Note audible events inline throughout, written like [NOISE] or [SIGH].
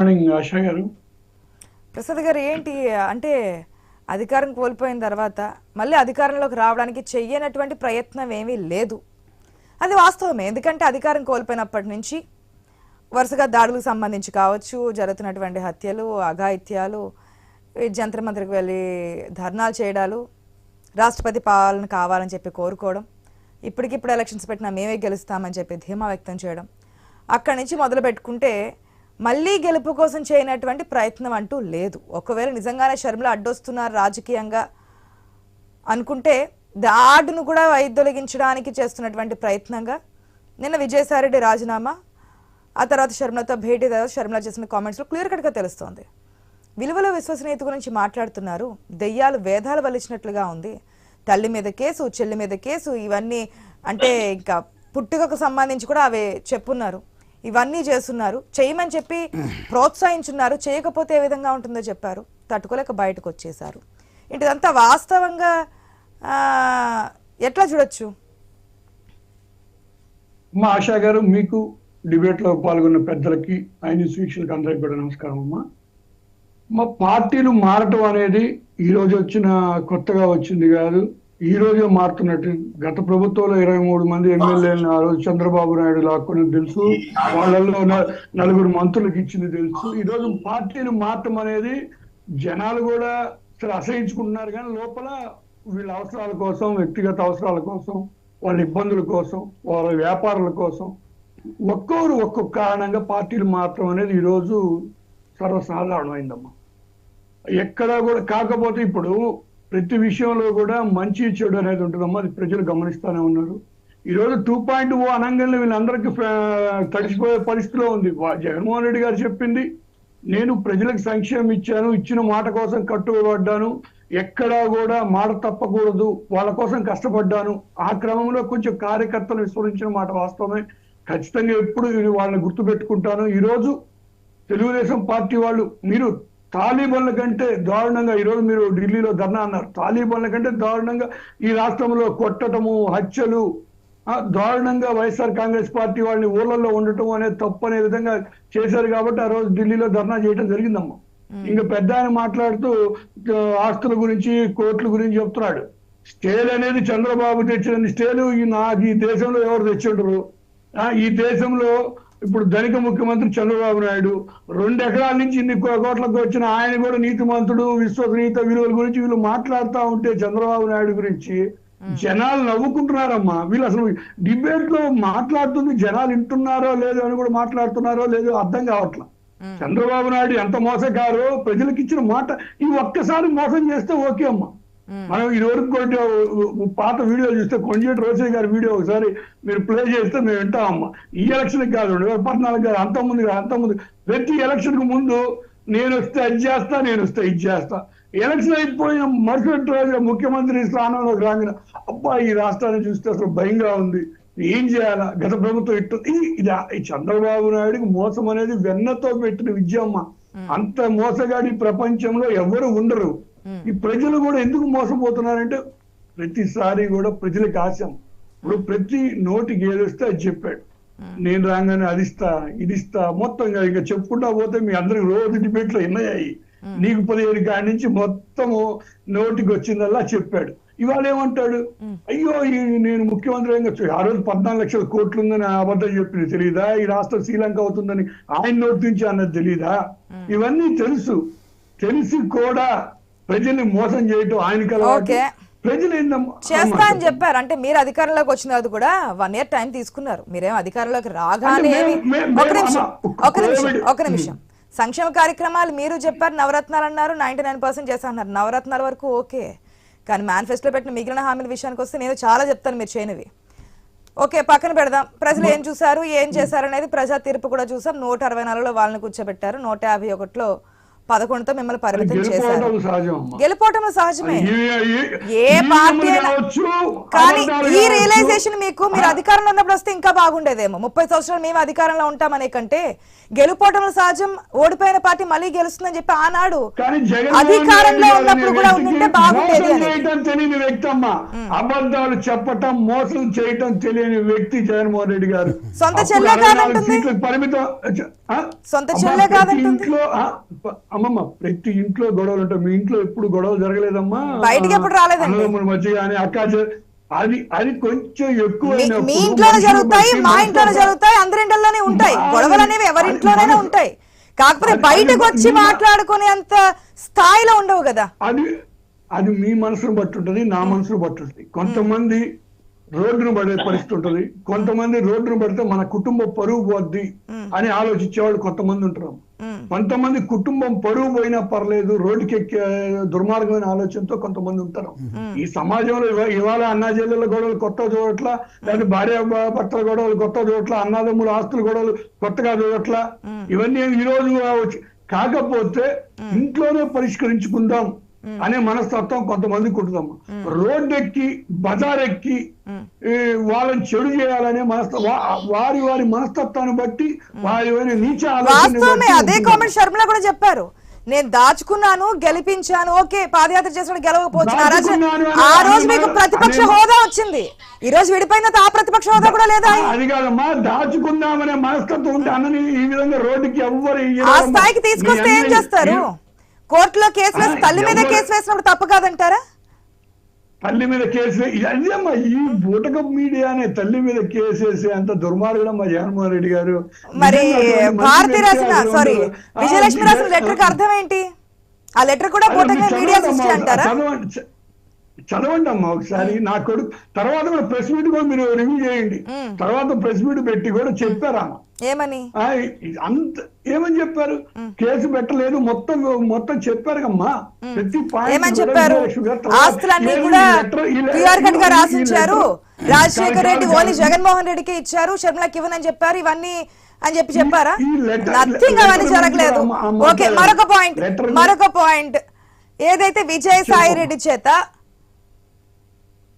Morning ASHA గారు. ప్రసాద్ గారు ఏంటి అంటే అధికారం కోల్పోయిన తర్వాత మళ్ళీ అధికారంలోకి రావడానికి చెయ్యనటువంటి ప్రయత్నం ఏమీ లేదు. అది వాస్తవమే. ఎందుకంటే అధికారం కోల్పోయినప్పటి నుంచి వరుసగా దాడులకు సంబంధించి కావచ్చు జరుగుతున్నటువంటి హత్యలు అఘాయిత్యాలు ఈ జంత్ర మంత్రికి వెళ్ళి ధర్నాలు చేయడాలు రాష్ట్రపతి పాలన కావాలని చెప్పి కోరుకోవడం ఇప్పటికిప్పుడు ఎలక్షన్స్ పెట్టినా మేమే గెలుస్తామని చెప్పి ధీమా వ్యక్తం చేయడం అక్కడి నుంచి మొదలు పెట్టుకుంటే మళ్ళీ గెలుపు కోసం చేయనటువంటి ప్రయత్నం అంటూ లేదు. ఒకవేళ నిజంగానే షర్మిల అడ్డొస్తున్నారు రాజకీయంగా అనుకుంటే దాడును కూడా వైదొలగించడానికి చేస్తున్నటువంటి ప్రయత్నంగా నిన్న విజయసాయిరెడ్డి రాజీనామా ఆ తర్వాత షర్మిలతో భేటీ తర్వాత షర్మిల చేసిన కామెంట్స్లో క్లియర్ కట్గా తెలుస్తోంది. విలువల విశ్వసనీయత గురించి మాట్లాడుతున్నారు. దెయ్యాలు వేదాలు వలిచినట్లుగా ఉంది. తల్లి మీద కేసు చెల్లి మీద కేసు ఇవన్నీ అంటే ఇంకా పుట్టుకకు సంబంధించి కూడా అవి చెప్పున్నారు. ఇవన్నీ చేస్తున్నారు. చేయమని చెప్పి ప్రోత్సహించున్నారు. చేయకపోతే ఏ విధంగా ఉంటుందో చెప్పారు. తట్టుకోలేక బయటకు వచ్చేసారు ఇంటిదంతా వాస్తవంగా ఎట్లా చూడొచ్చు? మా ఆశా గారు మీకు డిబేట్లో పాల్గొన్న పెద్దలకి ఆయన వీక్షకులకి అందరికి కూడా నమస్కారం అమ్మా. మా పార్టీలు మారటం అనేది ఈరోజు వచ్చిన కొత్తగా వచ్చింది కాదు. ఈ రోజే మారుతున్నట్టు గత ప్రభుత్వంలో ఇరవై మూడు మంది ఎమ్మెల్యేలను ఆ రోజు చంద్రబాబు నాయుడు లాక్కుని తెలుసు. వాళ్ళల్లో న- నలుగురు మంత్రులకు ఇచ్చింది తెలుసు. ఈ రోజు పార్టీని మార్చడం అనేది జనాలు కూడా సరే అసహించుకుంటున్నారు కానీ లోపల వీళ్ళ అవసరాల కోసం వ్యక్తిగత అవసరాల కోసం వాళ్ళ ఇబ్బందుల కోసం వాళ్ళ వ్యాపారాల కోసం ఒక్కొరు ఒక్కొక్క కారణంగా పార్టీలు మాత్రం అనేది ఈరోజు సర్వసాధారణమైందమ్మా. ఎక్కడా కూడా కాకపోతే ఇప్పుడు ప్రతి విషయంలో కూడా మంచి చెడు అనేది ఉంటుందమ్మా. అది ప్రజలు గమనిస్తానే ఉన్నారు. ఈరోజు టూ పాయింట్ ఓ అనంగంలో వీళ్ళందరికీ తడిసిపోయే పరిస్థితిలో ఉంది. వా- జగన్మోహన్ రెడ్డి గారు చెప్పింది నేను ప్రజలకు సంక్షేమం ఇచ్చాను ఇచ్చిన మాట కోసం కట్టుబడ్డాను ఎక్కడా కూడా మాట తప్పకూడదు వాళ్ళ కోసం కష్టపడ్డాను. ఆ క్రమంలో కొంచెం కార్యకర్తలు విస్మరించిన మాట వాస్తవమే. ఖచ్చితంగా ఎప్పుడు వాళ్ళని గుర్తు పెట్టుకుంటాను తెలుగుదేశం పార్టీ వాళ్ళు మీరు తాలిబన్ల కంటే దారుణంగా ఈరోజు మీరు ఢిల్లీలో ధర్నా అన్నారు. తాలిబన్ల కంటే దారుణంగా ఈ రాష్ట్రంలో కొట్టటము హత్యలు ఆ, దారుణంగా వైఎస్ఆర్ కాంగ్రెస్ పార్టీ వాళ్ళని ఊళ్ళల్లో ఉండటం అనేది తప్పు అనే విధంగా చేశారు కాబట్టి ఆ రోజు ఢిల్లీలో ధర్నా చేయడం జరిగిందమ్మా. ఇంకా పెద్ద ఆయన మాట్లాడుతూ ఆస్తుల గురించి కోర్టుల గురించి చెప్తున్నాడు. స్టేల్ అనేది చంద్రబాబు తెచ్చిన స్టేలు ఈ నా ఈ దేశంలో ఎవరు తెచ్చిండ్రు? ఈ దేశంలో ఇప్పుడు ధనిక ముఖ్యమంత్రి చంద్రబాబు నాయుడు రెండు ఎకరాల నుంచి ఇన్ని కోట్లకు వచ్చిన ఆయన కూడా నీతిమంతుడు విశ్వసనీయత విలువల గురించి వీళ్ళు మాట్లాడుతూ ఉంటే చంద్రబాబు నాయుడు గురించి జనాలు నవ్వుకుంటున్నారమ్మా. వీళ్ళు అసలు డిబేట్లో మాట్లాడుతుంది జనాలు వింటున్నారో లేదో అని కూడా మాట్లాడుతున్నారో లేదో అర్థం కావట్లా. చంద్రబాబు నాయుడు ఎంత మోసగారో ప్రజలకు ఇచ్చిన మాట ఈ ఒక్కసారి మోసం చేస్తే ఓకే అమ్మా. మనం ఇది వరకు పాత వీడియో చూస్తే కొంజేటి రోసయ్య గారి వీడియో ఒకసారి మీరు ప్లే చేస్తే మేము వింటామమ్మా ఈ ఎలక్షన్ కాదు రెండు వేల పద్నాలుగు కాదు అంత ముందు కాదు అంత ముందు ప్రతి ఎలక్షన్కు ముందు నేను వస్తే అది చేస్తా నేను వస్తే ఇది చేస్తా. ఎలక్షన్ అయిపోయిన మరుసటి రోజు ముఖ్యమంత్రి స్థానంలోకి రాగిన అబ్బా ఈ రాష్ట్రాన్ని చూస్తే అసలు భయంగా ఉంది. ఏం చేయాలా? గత ప్రభుత్వం ఇట్టు ఇది చంద్రబాబు నాయుడుకి మోసం అనేది వెన్నతో పెట్టిన విద్య అమ్మ. అంత మోసగాడి ప్రపంచంలో ఎవరు ఉండరు. ఈ ప్రజలు కూడా ఎందుకు మోసపోతున్నారంటే ప్రతిసారి కూడా ప్రజలకు ఆశం. ఇప్పుడు ప్రతి నోటికి ఏదొస్తే అది చెప్పాడు. నేను రాగానే అది ఇస్తా ఇది ఇస్తా మొత్తం ఇంకా చెప్పుకుంటా పోతే మీ అందరికి రోజు డిబేట్లు ఎన్నయ్యాయి నీకు పదిహేను కాడి నుంచి మొత్తము నోటికి వచ్చిందల్లా చెప్పాడు. ఇవాళ ఏమంటాడు? అయ్యో నేను ముఖ్యమంత్రి ఆ రోజు పద్నాలుగు లక్షల కోట్లు ఉందని అబద్ధం చెప్పింది. తెలియదా ఈ రాష్ట్రం శ్రీలంక అవుతుందని ఆయన నోటి నుంచి అన్నది తెలియదా ఇవన్నీ తెలుసు. తెలిసి కూడా. ప్రజల్ని మోసం చేయటం ఆయనకి అలవాటు. ఓకే. ప్రజలు ఏందమ్మా? చేస్తా అని చెప్పారు. అంటే మీరు అధికారంలోకి వచ్చిన తర్వాత కూడా వన్ ఇయర్ టైం తీసుకున్నారు. మీరేం అధికారంలోకి రాగానే ఒక నిమిషం ఒక నిమిషం ఒక నిమిషం. సంక్షేమ కార్యక్రమాలు మీరు చెప్పారు నవరత్నాలు అన్నారు నైన్టీ నైన్ పర్సెంట్ చేస్తున్నారు నవరత్నాల వరకు ఓకే. కానీ మేనిఫెస్టోలో పెట్టిన మిగిలిన హామీల విషయానికి వస్తే నేను చాలా చెప్తాను మీరు చేయనివి. ఓకే పక్కన పెడదాం. ప్రజలు ఏం చూశారు ఏం చేశారు అనేది ప్రజా తీర్పు కూడా చూసాం. నూట అరవై నాలుగులో వాళ్ళని కూర్చోబెట్టారు. నూట యాభై ఒకటిలో పదకొండుతో మిమ్మల్ని పరిమితం చేశారు. గెలుపోవటం సహజమే. ఏ పార్టీ కానీ ఈ. రియలైజేషన్ మీకు మీరు అధికారంలో ఉన్నప్పుడు వస్తే ఇంకా బాగుండేదేమో. ముప్పై సంవత్సరాలు మేము అధికారంలో ఉంటామనే కంటే గెలుపోవటం సహజం ఓడిపోయిన పార్టీ మళ్ళీ గెలుస్తుందని చెప్పి ఆనాడు అధికారంలో ఉన్నప్పుడు కూడా ఉండుంటే బాగుండేది తెలియని వ్యక్తి అమ్మ అబద్ధాలు చెప్పటం మోసం చేయటం తెలియని వ్యక్తి జగన్మోహన్ రెడ్డి గారు. సొంత చెల్లె కాదంటుంది. సీట్లకు పరిమితం? సొంత చెల్లె కాదంటుంది. ఇంట్లో అమ్మమ్మ ప్రతి ఇంట్లో గొడవలు ఉంటాయి. మీ ఇంట్లో ఎప్పుడు గొడవలు జరగలేదమ్మా. బయటికి ఎప్పుడు రాలేదండి. అన్నదమ్ముల మధ్య కానీ అక్క అది అది కొంచెం ఎక్కువ మీ- ఇంట్లోనే జరుగుతాయి మా ఇంట్లోనే జరుగుతాయి అందరి ఇంట్లోనే ఉంటాయి గొడవలు అనేవి మన- ఉంటాయి. కాకపోతే బయటకు వచ్చి మాట్లాడుకునే అంత స్థాయిలో ఉండవు కదా. అది అది మీ మనసును బట్టి ఉంటుంది నా మనసును బట్టి ఉంటుంది. కొంతమంది రోడ్డును పడే [LAUGHS] పరిస్థితి ఉంటుంది. కొంతమంది రోడ్డును పడితే మన కుటుంబం పరువు పోద్ది అని ఆలోచించేవాళ్ళు కొంతమంది ఉంటారు. కొంతమంది కుటుంబం పరువు పోయినా పర్లేదు రోడ్డుకి ఎక్కే దుర్మార్గమైన ఆలోచనతో కొంతమంది ఉంటారు. ఈ సమాజంలో ఇవా- ఇవాళ అన్నా జిల్లాల గొడవలు కొత్త చూడట్ల లేదా భార్య భర్తల గొడవలు కొత్త చూడట్ల అన్నదమ్ముల ఆస్తుల గొడవలు కొత్తగా చూడట్ల ఇవన్నీ ఈ రోజు కాకపోతే ఇంట్లోనే పరిష్కరించుకుందాం. అనే మనస్తత్వం కొంతమందికి ఉంటుందమ్మా. రోడ్డు ఎక్కి బజార్ ఎక్కి వాళ్ళని చెడు చేయాలనే మనస్త వారి వారి మనస్తత్వాన్ని బట్టి వారి వారి నీచ అదే. కామెంట్ షర్మిల కూడా చెప్పారు. నేను దాచుకున్నాను గెలిపించాను ఓకే పాదయాత్ర చేసిన గెలవకపోవచ్చు. ఆ రోజు. మీకు ప్రతిపక్ష హోదా వచ్చింది. ఈ రోజు విడిపోయిన ఆ ప్రతిపక్ష హోదా కూడా లేదా? అది కాదమ్మా. దాచుకుందామనే మనస్తత్వం ఉంటే అన్నని ఈ విధంగా రోడ్డుకి ఎవ్వరు ఆ. స్థాయికి తీసుకొస్తే ఏం చేస్తారు? కోర్టులో కేసు వేసి తల్లి మీద కేసు వేసినప్పుడు తప్పు కాదంటారా? తల్లి మీద కేసు అదేమ్మా ఈ బూటక మీడియానే తల్లి మీద కేసు వేసే అంత దుర్మార్గుడమ్మా జగన్మోహన్ రెడ్డి గారు. మరి భారతి రాసిన సారీ విజయలక్ష్మి రాసిన లెటర్కి అర్థం ఏంటి? ఆ లెటర్ కూడా మీరు మీడియా సృష్టి అమ్మా, అంటారా? చదవండి అమ్మా ఒకసారి నా కొడుకు తర్వాత కూడా ప్రెస్ మీట్ కూడా మీరు రివ్యూ చేయండి. తర్వాత ప్రెస్ మీట్ పెట్టి కూడా చెప్పారా? ఏమని? అంత ఏమని చెప్పారు? కేసు పెట్టలేదు మొత్తం మొత్తం చెప్పారు? అమ్మా ప్రతి రాసించారు రాజశేఖర్ రెడ్డి ఓన్లీ. జగన్మోహన్ రెడ్డికి ఇచ్చారు. షర్మిలకి ఇవ్వనని చెప్పారు. ఇవన్నీ అని చెప్పి చెప్పారా? నథింగ్ అవన్నీ జరగలేదు. ఓకే. మరొక పాయింట్ మరొక పాయింట్ ఏదైతే విజయసాయి రెడ్డి చేత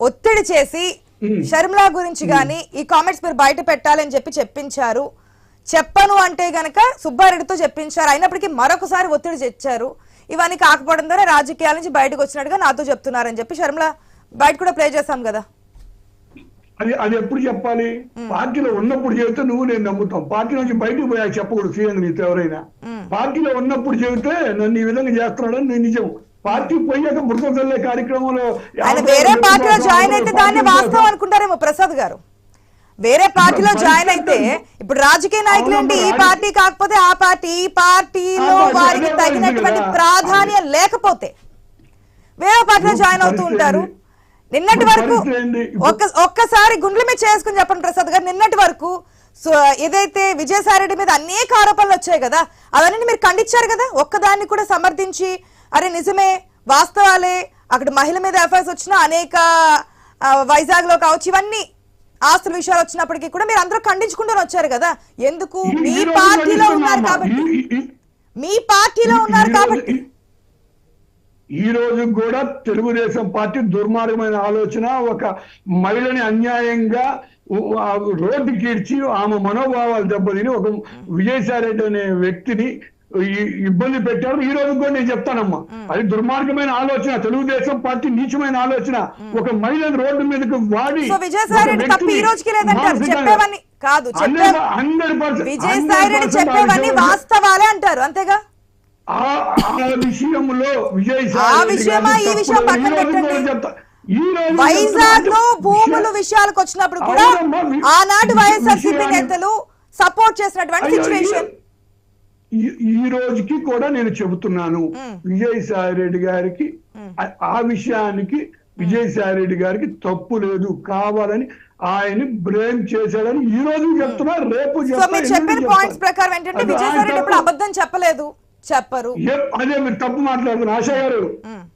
ఒత్తిడి చేసి. షర్మిల గురించి గాని ఈ కామెంట్స్ మీరు బయట పెట్టాలని చెప్పి చెప్పించారు. చెప్పను అంటే గనక సుబ్బారెడ్డితో చెప్పించారు. అయినప్పటికీ మరొకసారి ఒత్తిడి తెచ్చారు. ఇవన్నీ కాకపోవడం ద్వారా రాజకీయాల నుంచి బయటకు వచ్చినట్టుగా నాతో చెప్తున్నారని చెప్పి షర్మిల బయట కూడా ప్లే చేశాం కదా. అది అది ఎప్పుడు చెప్పాలి? పార్టీలో ఉన్నప్పుడు చెబితే నువ్వు నేను నమ్ముతాం. పార్టీ నుంచి బయటకు పోయాక చెప్పకూడదు సీఎం నీతో ఎవరైనా. పార్టీలో ఉన్నప్పుడు చెబితే నన్ను ఈ విధంగా చేస్తున్నాడని నేను నిజం. పార్టీ పోయాక మృత తల్లే కార్యక్రమంలో ఆయన వేరే పార్టీలో జాయిన్ అయితే దాన్ని వాస్తవం అనుకుంటారేమో ప్రసాద్ గారు. వేరే పార్టీలో జాయిన్ అయితే ఇప్పుడు రాజకీయ నాయకులు ఏంటి? ఈ పార్టీ కాకపోతే ఆ పార్టీ ఈ పార్టీలో వారికి తగినటువంటి. ప్రాధాన్యం లేకపోతే వేరే పార్టీలో జాయిన్ అవుతూ ఉంటారు? నిన్నటి వరకు ఒక్క ఒక్కసారి గుండెల మీద చేసుకుని చెప్పండి ప్రసాద్ గారు. నిన్నటి వరకు సో ఏదైతే విజయసాయి రెడ్డి మీద అనేక ఆరోపణలు వచ్చాయి కదా అవన్నీ మీరు ఖండించారు కదా? ఒక్కదాన్ని కూడా సమర్థించి అరే నిజమే. వాస్తవాలే. అక్కడ మహిళ మీద ఎఫ్ఐఆర్స్ వచ్చిన అనేక వైజాగ్లో కావచ్చు ఇవన్నీ ఆస్తుల విషయాలు వచ్చినప్పటికీ కూడా మీరు అందరూ ఖండించుకుంటూనే వచ్చారు కదా. ఎందుకు? మీ పార్టీలో? ఉన్నారు కాబట్టి. మీ పార్టీలో ఉన్నారు కాబట్టి. ఈ- రోజు కూడా తెలుగుదేశం పార్టీ దుర్మార్గమైన ఆలోచన ఒక మహిళని అన్యాయంగా రోడ్డుకి ఇడ్చి ఆమె మనోభావాలు దెబ్బతిని ఒక విజయసాయి రెడ్డి అనే వ్యక్తిని ఇబ్బంది పెట్టారు. ఈ రోజు కూడా నేను చెప్తానమ్మా. అది దుర్మార్గమైన ఆలోచన. తెలుగుదేశం పార్టీ నీచమైన ఆలోచన. ఒక మహిళను రోడ్డు మీదకి వాడి కాదు. చెప్పేవన్నీ వాస్తవాలే అంటారు. అంతేగా? ఆ విషయంలో విజయసాయి వైజాగ్లో. భూములు విషయాలకు వచ్చినప్పుడు కూడా ఆనాటి వైఎస్ఆర్ సిపి నేతలు సపోర్ట్ చేసినటువంటి సిచ్యువేషన్ ఈ- ఈ రోజుకి కూడా నేను చెబుతున్నాను. విజయసాయి రెడ్డి గారికి ఆ- విషయానికి విజయసాయి రెడ్డి గారికి తప్పు లేదు. కావాలని ఆయన బ్రేమ్ చేశాడని ఈ రోజు చెప్తున్నా. రేపు చెప్తా. పాయింట్స్ ప్రకారం ఏంటంటే విజయసాయి రెడ్డి. అబద్ధం చెప్పలేదు. చెప్పరు. అదే మీరు తప్పు మాట్లాడుతున్నారు. ఆశా గారు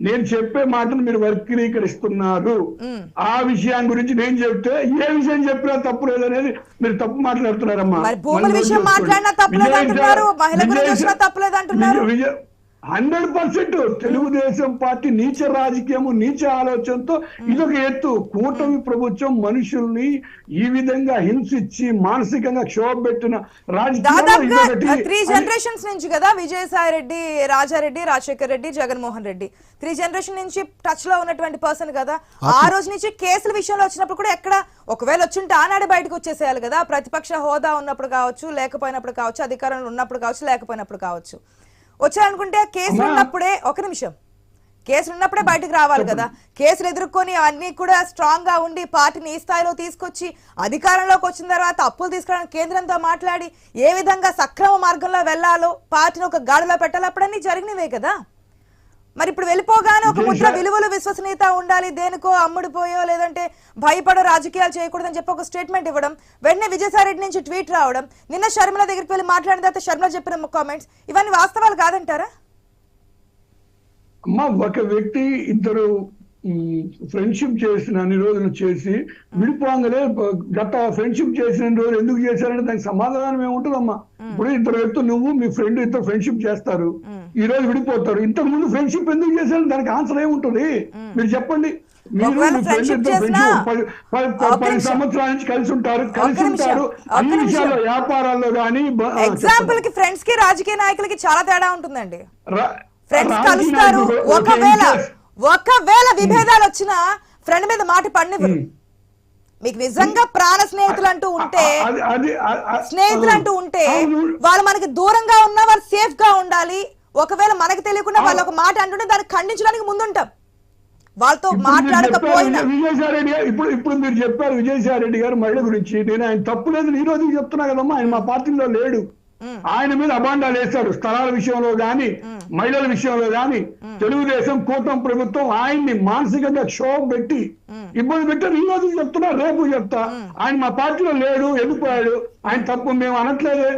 నేను చెప్పే మాటను మీరు వక్రీకరిస్తున్నారు ఆ. విషయం గురించి నేను చెప్తే ఏ విషయం చెప్పినా తప్పు లేదనేది మీరు తప్పు మాట్లాడుతున్నారమ్మా. భూముల విషయం. మాట్లాడినా తప్పు లేదు విజయ్ అంటున్నారు, సార్- మహిళ గురించి తప్పు లేదు అంటున్నారు. Vijay- Vijay- hundred percent Telugu Desam party నీచ రాజకీయము నీచ ఆలోచనతో ఇదొక ఎత్తు. కూటమి ప్రభుత్వం మనుషుల్ని ఈ విధంగా హింసించి మానసికంగా క్షోభ పెట్టిన ఇదొకటి త్రీ జనరేషన్స్ నుంచి కదా విజయసాయి రెడ్డి రాజారెడ్డి రాజశేఖర్ రెడ్డి జగన్మోహన్ రెడ్డి. త్రీ జనరేషన్ నుంచి టచ్లో ఉన్నటువంటి పర్సన్ కదా. ఆ రోజు నుంచి కేసుల విషయంలో వచ్చినప్పుడు కూడా ఎక్కడ ఒకవేళ వచ్చుంటే ఆనాడే బయటకు వచ్చేసేయాలి కదా. ప్రతిపక్ష హోదా ఉన్నప్పుడు కావచ్చు లేకపోయినప్పుడు కావచ్చు అధికారంలో ఉన్నప్పుడు కావచ్చు లేకపోయినప్పుడు కావచ్చు. వచ్చారనుకుంటే కేసులు. ఉన్నప్పుడే ఒక నిమిషం. కేసులు ఉన్నప్పుడే బయటకు రావాలి కదా. కేసులు ఎదుర్కొని అన్ని కూడా స్ట్రాంగ్గా ఉండి పార్టీని ఈ స్థాయిలో తీసుకొచ్చి అధికారంలోకి వచ్చిన తర్వాత అప్పులు తీసుకురావడానికి కేంద్రంతో మాట్లాడి ఏ విధంగా సక్రమ మార్గంలో వెళ్ళాలో పార్టీని ఒక గాడిలో పెట్టాలో అప్పుడన్నీ జరిగినవే కదా. మరి ఇప్పుడు వెళ్ళిపోగానే ఒక ముద్ర విలువలు విశ్వసనీయత ఉండాలి దేనికో అమ్ముడిపోయో లేదంటే భయపడో రాజకీయాలు చేయకూడదని చెప్పి ఒక స్టేట్మెంట్ ఇవ్వడం వెంటనే విజయసాయి రెడ్డి నుంచి ట్వీట్ రావడం నిన్న షర్మిల దగ్గరికి వెళ్ళి మాట్లాడిన తర్వాత షర్మిల చెప్పిన కామెంట్స్ ఇవన్నీ వాస్తవాలు కాదంటారా? అమ్మ ఒక వ్యక్తి ఇద్దరు ఫ్రెండ్షిప్ చేసిన అన్ని రోజులు చేసి విడిపోగానే బ- గత ఫ్రెండ్షిప్ చేసిన రోజులు ఎందుకు చేశారంటే దానికి సమాధానం ఏముంటుందమ్మా? ఇప్పుడు ఇద్దరు వ్యక్తులు నువ్వు మీ ఫ్రెండ్ ఇద్దరు ఫ్రెండ్షిప్ చేస్తారు. ఈ రోజు విడిపోతారు. ఇంతకు ముందు ఫ్రెండ్షిప్ ఎందుకు చేశారు? దానికి ఆన్సర్ ఏముంటుంది? మీరు చెప్పండి. మీరు పది-. సంవత్సరాల నుంచి కలిసి ఉంటారు కలిసి. ఉంటారు. అన్ని. విషయాల్లో వ్యాపారాల్లో కానీ ఎగ్జాంపుల్కి ఫ్రెండ్స్కి రాజకీయ నాయకులకి చాలా తేడా ఉంటుందండి. ఫ్రెండ్స్ కలుస్తారు. ఒకవేళ ఒకవేళ విభేదాలు వచ్చినా ఫ్రెండ్ మీద మాట పడినివ్వరు. మీకు నిజంగా ప్రాణ స్నేహితులు అంటూ ఉంటే స్నేహితులు అంటూ ఉంటే. వాళ్ళు మనకి దూరంగా ఉన్నా వాళ్ళు సేఫ్గా ఉండాలి. ఒకవేళ మనకి తెలియకుండా వాళ్ళు ఒక మాట అంటుంటే దాన్ని ఖండించడానికి ముందుంటాం. వాళ్ళతో మాట్లాడకపోయినా. విజయ- విజయసాయి గారు ఇప్పుడు ఇప్పుడు మీరు చెప్పారు విజయసాయి రెడ్డి గారు మహిళ గురించి. నేను ఆయన తప్పు లేదు ఈ రోజు చెప్తున్నా కదమ్మా ఆయన మా పార్టీలో లేడు. ఆయన మీద అబాండాలు వేస్తాడు స్థలాల విషయంలో గాని మహిళల విషయంలో గాని తెలుగుదేశం కూటమి ప్రభుత్వం ఆయన్ని మానసికంగా క్షోభ పెట్టి ఇబ్బంది పెట్టారు. ఈ రోజు చెప్తున్నా రేపు చెప్తా. ఆయన మా పార్టీలో లేడు వెళ్ళిపోయాడు ఆయన తప్పు మేము అనట్లేదే.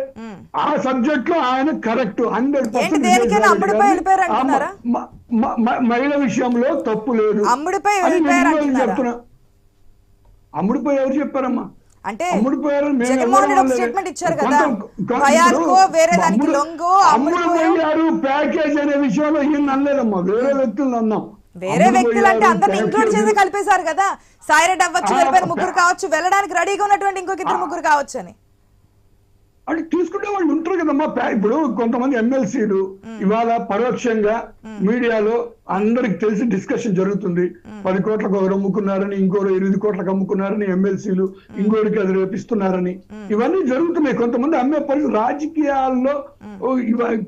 ఆ సబ్జెక్ట్లో ఆయన కరెక్ట్ హండ్రెడ్ అంటున్నారా? మహిళ విషయంలో తప్పు లేదు? చెప్తున్నా. అమ్ముడిపోయి ఎవరు చెప్పారమ్మా? అంటే జగన్మోహన్ రెడ్డి ఒక స్టేట్మెంట్ ఇచ్చారు కదా. ఇప్పుడు వేరే దానికి లొంగో అమ్ముడిపోయో అమ్ముడిపోయారు ప్యాకేజ్ అనే విషయంలో ఈయన అనలేదమ్మా. వేరే వ్యక్తులు అన్నాం. వేరే వ్యక్తులు అంటే అందరిని ఇంక్లూడ్ చేసి కలిపేశారు కదా. సాయిరెడ్డి అవ్వచ్చు వెళ్ళిపోయిన ముగ్గురు కావచ్చు వెళ్ళడానికి రెడీగా ఉన్నటువంటి ఇంకొక ఇద్దరు ముగ్గురు కావచ్చు అని అంటే తీసుకునే వాళ్ళు ఉంటారు కదమ్మా. ఇప్పుడు కొంతమంది ఎమ్మెల్సీలు ఇవాళ పరోక్షంగా మీడియాలో అందరికి తెలిసి డిస్కషన్ జరుగుతుంది. పది కోట్లకు ఒకరు అమ్ముకున్నారని ఇంకోరు ఎనిమిది కోట్లకు అమ్ముకున్నారని ఎమ్మెల్సీలు ఇంకోరికి అది రేపిస్తున్నారని. ఇవన్నీ జరుగుతున్నాయి. కొంతమంది అమ్మే పరిస్థితి రాజకీయాల్లో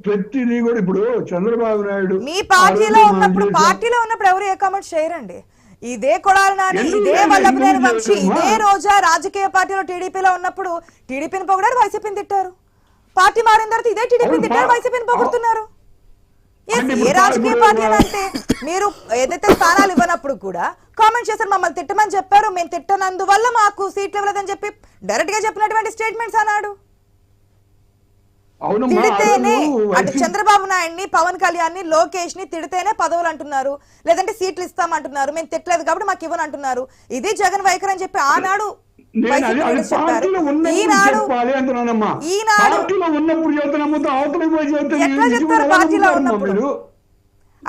ప్రతిదీ కూడా ఇప్పుడు చంద్రబాబు నాయుడు మీ పార్టీలో ఉన్నప్పుడు పార్టీలో ఉన్నప్పుడు ఎవరు ఏ కామెంట్స్ చేయరండి? ఇదే కొడాలి నాని ఇదే? వల్లభనేని వంశీ? ఇదే రోజా రాజకీయ పార్టీలో టీడీపీలో ఉన్నప్పుడు టీడీపీని పొగిడారు వైసీపీని తిట్టారు పార్టీ మారిన తర్వాత ఇదే టీడీపీని తిట్టారు వైసీపీని పొగుడుతున్నారు ఏ రాజకీయ పార్టీ అంటే మీరు ఏదైతే స్థానాలు ఇవ్వనప్పుడు కూడా కామెంట్ చేశారు మమ్మల్ని తిట్టమని చెప్పారు మేము తిట్టనందువల్ల మాకు సీట్లు ఇవ్వలేదని చెప్పి డైరెక్ట్గా చెప్పినటువంటి స్టేట్మెంట్స్ అన్నాడు తిడితేనే అటు చంద్రబాబు నాయుడిని పవన్ కళ్యాణ్ని లోకేష్ని తిడితేనే పదవులు అంటున్నారు. లేదంటే సీట్లు ఇస్తామంటున్నారు. మేము తిట్టలేదు కాబట్టి మాకు ఇవ్వను అంటున్నారు. ఇది జగన్ వైఖరి అని చెప్పి ఆనాడు?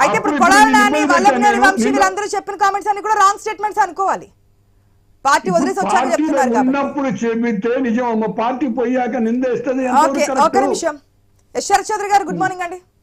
అయితే ఇప్పుడు కొడాలి నాని వల్లభనేని వంశీ. వీళ్ళందరూ చెప్పిన కామెంట్స్ అన్ని కూడా రాంగ్ స్టేట్మెంట్స్ అనుకోవాలి. పార్టీ వదిలేసి వచ్చాక పార్టీలో చెప్తున్నారు కాబట్టి. ఉన్నప్పుడు చెబితే నిజం అమ్మ పార్టీ పోయాక నిందేస్తుంది ఒక నిమిషం. చౌదరి గారు గుడ్ మార్నింగ్ అండి.